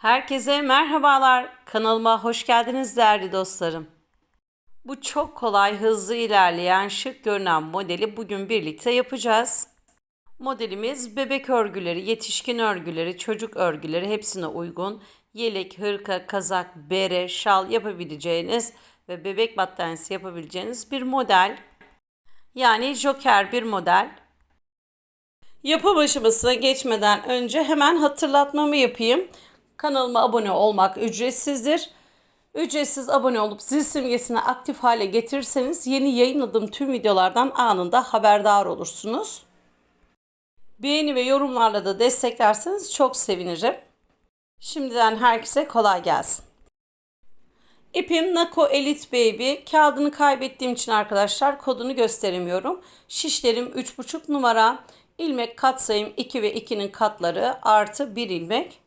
Herkese merhabalar. Kanalıma hoş geldiniz değerli dostlarım. Bu çok kolay, hızlı ilerleyen, şık görünen modeli bugün birlikte yapacağız. Modelimiz bebek örgüleri, yetişkin örgüleri, çocuk örgüleri hepsine uygun. Yelek, hırka, kazak, bere, şal yapabileceğiniz ve bebek battaniyesi yapabileceğiniz bir model. Yani joker bir model. Yapım aşamasına geçmeden önce hemen hatırlatmamı yapayım. Kanalıma abone olmak ücretsizdir. Ücretsiz abone olup zil simgesini aktif hale getirirseniz yeni yayınladığım tüm videolardan anında haberdar olursunuz. Beğeni ve yorumlarla da desteklerseniz çok sevinirim. Şimdiden herkese kolay gelsin. İpim Nako Elite Baby. Kağıdını kaybettiğim için arkadaşlar kodunu gösteremiyorum. Şişlerim 3,5 numara. İlmek katsayım 2 ve 2'nin katları artı 1 ilmek.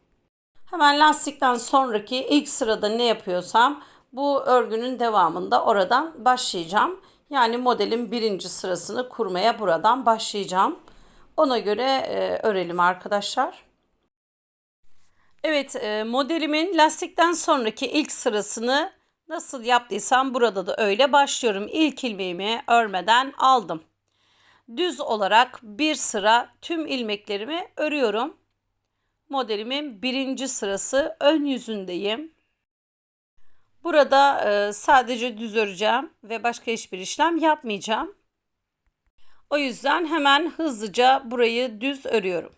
Hemen lastikten sonraki ilk sırada ne yapıyorsam bu örgünün devamında oradan başlayacağım. Yani modelin birinci sırasını kurmaya buradan başlayacağım. Ona göre e, örelim arkadaşlar. Evet e, modelimin lastikten sonraki ilk sırasını nasıl yaptıysam burada da öyle başlıyorum. İlk ilmeğimi örmeden aldım. Düz olarak bir sıra tüm ilmeklerimi örüyorum. Modelimin birinci sırası ön yüzündeyim. Burada e, sadece düz öreceğim ve başka hiçbir işlem yapmayacağım. O yüzden hemen hızlıca burayı düz örüyorum.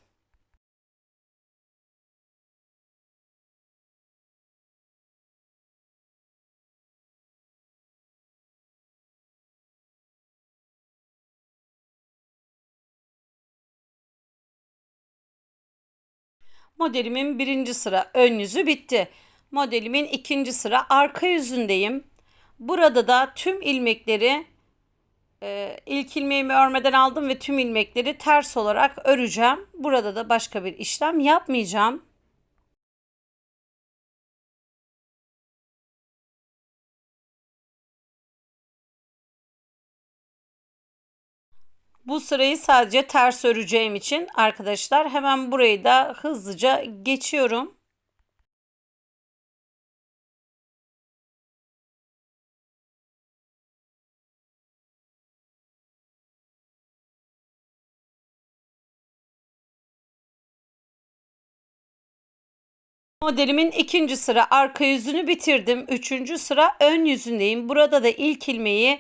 Modelimin birinci sıra ön yüzü bitti. Modelimin ikinci sıra arka yüzündeyim. Burada da tüm ilmekleri e, ilk ilmeğimi örmeden aldım ve tüm ilmekleri ters olarak öreceğim. Burada da başka bir işlem yapmayacağım. Bu sırayı sadece ters öreceğim için arkadaşlar hemen burayı da hızlıca geçiyorum. Modelimin ikinci sıra arka yüzünü bitirdim. Üçüncü sıra ön yüzündeyim. Burada da ilk ilmeği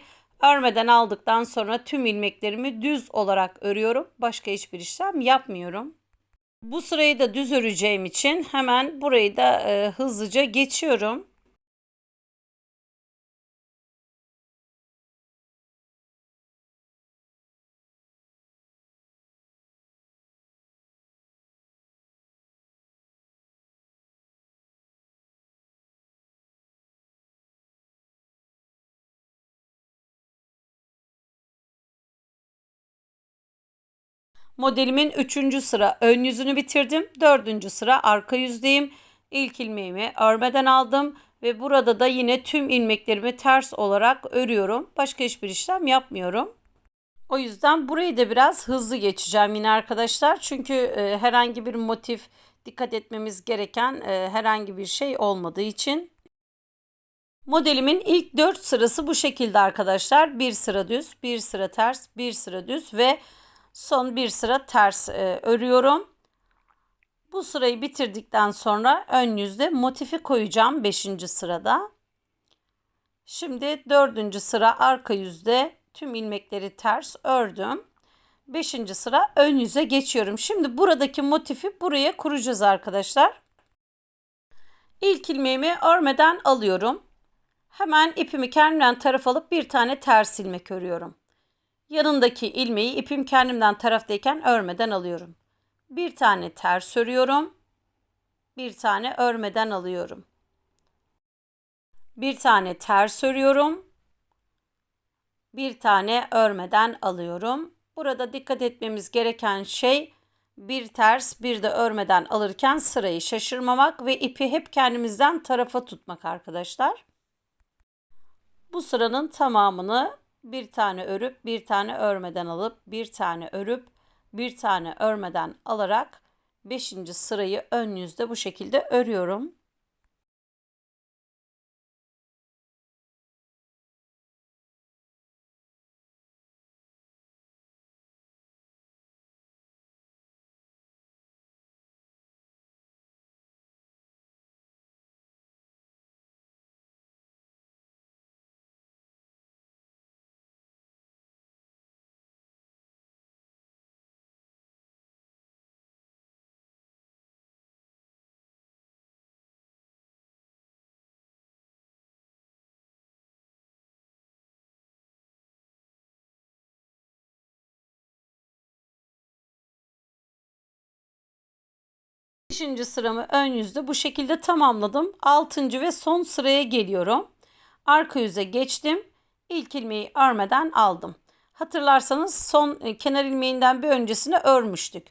örmeden aldıktan sonra tüm ilmeklerimi düz olarak örüyorum. Başka hiçbir işlem yapmıyorum. Bu sırayı da düz öreceğim için hemen burayı da e, hızlıca geçiyorum. Modelimin 3. sıra ön yüzünü bitirdim. 4. sıra arka yüzdeyim. İlk ilmeğimi örmeden aldım ve burada da yine tüm ilmeklerimi ters olarak örüyorum. Başka hiçbir işlem yapmıyorum. O yüzden burayı da biraz hızlı geçeceğim yine arkadaşlar. Çünkü e, herhangi bir motif dikkat etmemiz gereken e, herhangi bir şey olmadığı için. Modelimin ilk 4 sırası bu şekilde arkadaşlar. Bir sıra düz, bir sıra ters, bir sıra düz ve son bir sıra ters e, örüyorum. Bu sırayı bitirdikten sonra ön yüzde motifi koyacağım 5. sırada. Şimdi 4. sıra arka yüzde tüm ilmekleri ters ördüm. 5. sıra ön yüze geçiyorum. Şimdi buradaki motifi buraya kuracağız arkadaşlar. İlk ilmeğimi örmeden alıyorum. Hemen ipimi kendimden taraf alıp bir tane ters ilmek örüyorum. Yanındaki ilmeği ipim kendimden taraftayken örmeden alıyorum. Bir tane ters örüyorum. Bir tane örmeden alıyorum. Bir tane ters örüyorum. Bir tane örmeden alıyorum. Burada dikkat etmemiz gereken şey bir ters bir de örmeden alırken sırayı şaşırmamak ve ipi hep kendimizden tarafa tutmak arkadaşlar. Bu sıranın tamamını bir tane örüp bir tane örmeden alıp bir tane örüp bir tane örmeden alarak 5. sırayı ön yüzde bu şekilde örüyorum. Beşinci sıramı ön yüzde bu şekilde tamamladım. Altıncı ve son sıraya geliyorum. Arka yüze geçtim. İlk ilmeği örmeden aldım. Hatırlarsanız son e, kenar ilmeğinden bir öncesini örmüştük.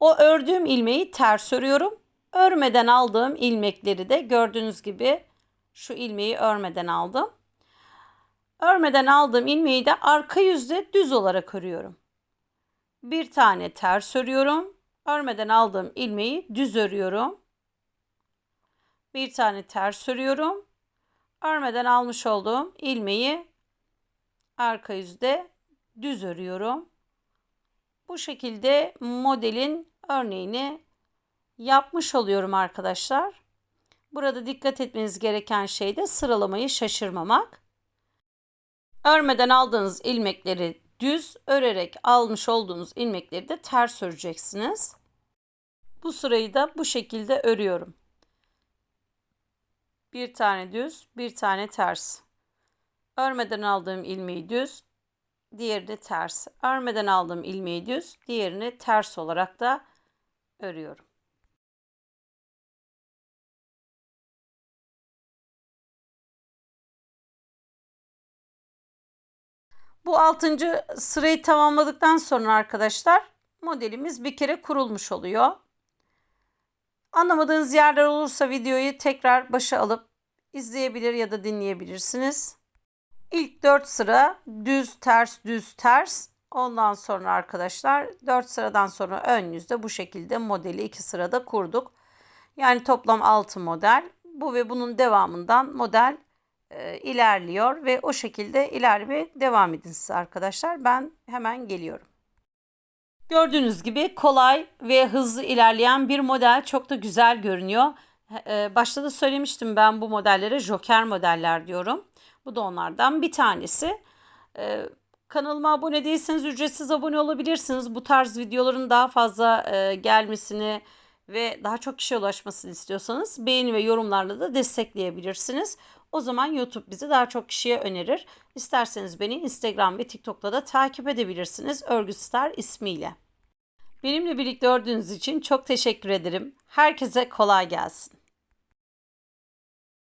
O ördüğüm ilmeği ters örüyorum. Örmeden aldığım ilmekleri de gördüğünüz gibi şu ilmeği örmeden aldım. Örmeden aldığım ilmeği de arka yüzde düz olarak örüyorum. Bir tane ters örüyorum. Örmeden aldığım ilmeği düz örüyorum. Bir tane ters örüyorum. Örmeden almış olduğum ilmeği arka yüzde düz örüyorum. Bu şekilde modelin örneğini yapmış oluyorum arkadaşlar. Burada dikkat etmeniz gereken şey de sıralamayı şaşırmamak. Örmeden aldığınız ilmekleri düz örerek almış olduğunuz ilmekleri de ters öreceksiniz. Bu sırayı da bu şekilde örüyorum. Bir tane düz, bir tane ters. Örmeden aldığım ilmeği düz, diğerini ters. Örmeden aldığım ilmeği düz, diğerini ters olarak da örüyorum. Bu altıncı sırayı tamamladıktan sonra arkadaşlar modelimiz bir kere kurulmuş oluyor. Anlamadığınız yerler olursa videoyu tekrar başa alıp izleyebilir ya da dinleyebilirsiniz. İlk 4 sıra düz ters düz ters. Ondan sonra arkadaşlar 4 sıradan sonra ön yüzde bu şekilde modeli 2 sırada kurduk. Yani toplam 6 model. Bu ve bunun devamından model e, ilerliyor ve o şekilde ilerlemeye devam edin siz arkadaşlar. Ben hemen geliyorum. Gördüğünüz gibi kolay ve hızlı ilerleyen bir model çok da güzel görünüyor. E, başta da söylemiştim ben bu modellere joker modeller diyorum. Bu da onlardan bir tanesi. E, kanalıma abone değilseniz ücretsiz abone olabilirsiniz. Bu tarz videoların daha fazla e, gelmesini ve daha çok kişiye ulaşmasını istiyorsanız beğeni ve yorumlarla da destekleyebilirsiniz. O zaman YouTube bizi daha çok kişiye önerir. İsterseniz beni Instagram ve TikTok'ta da takip edebilirsiniz. Örgü ismiyle. Benimle birlikte ördüğünüz için çok teşekkür ederim. Herkese kolay gelsin.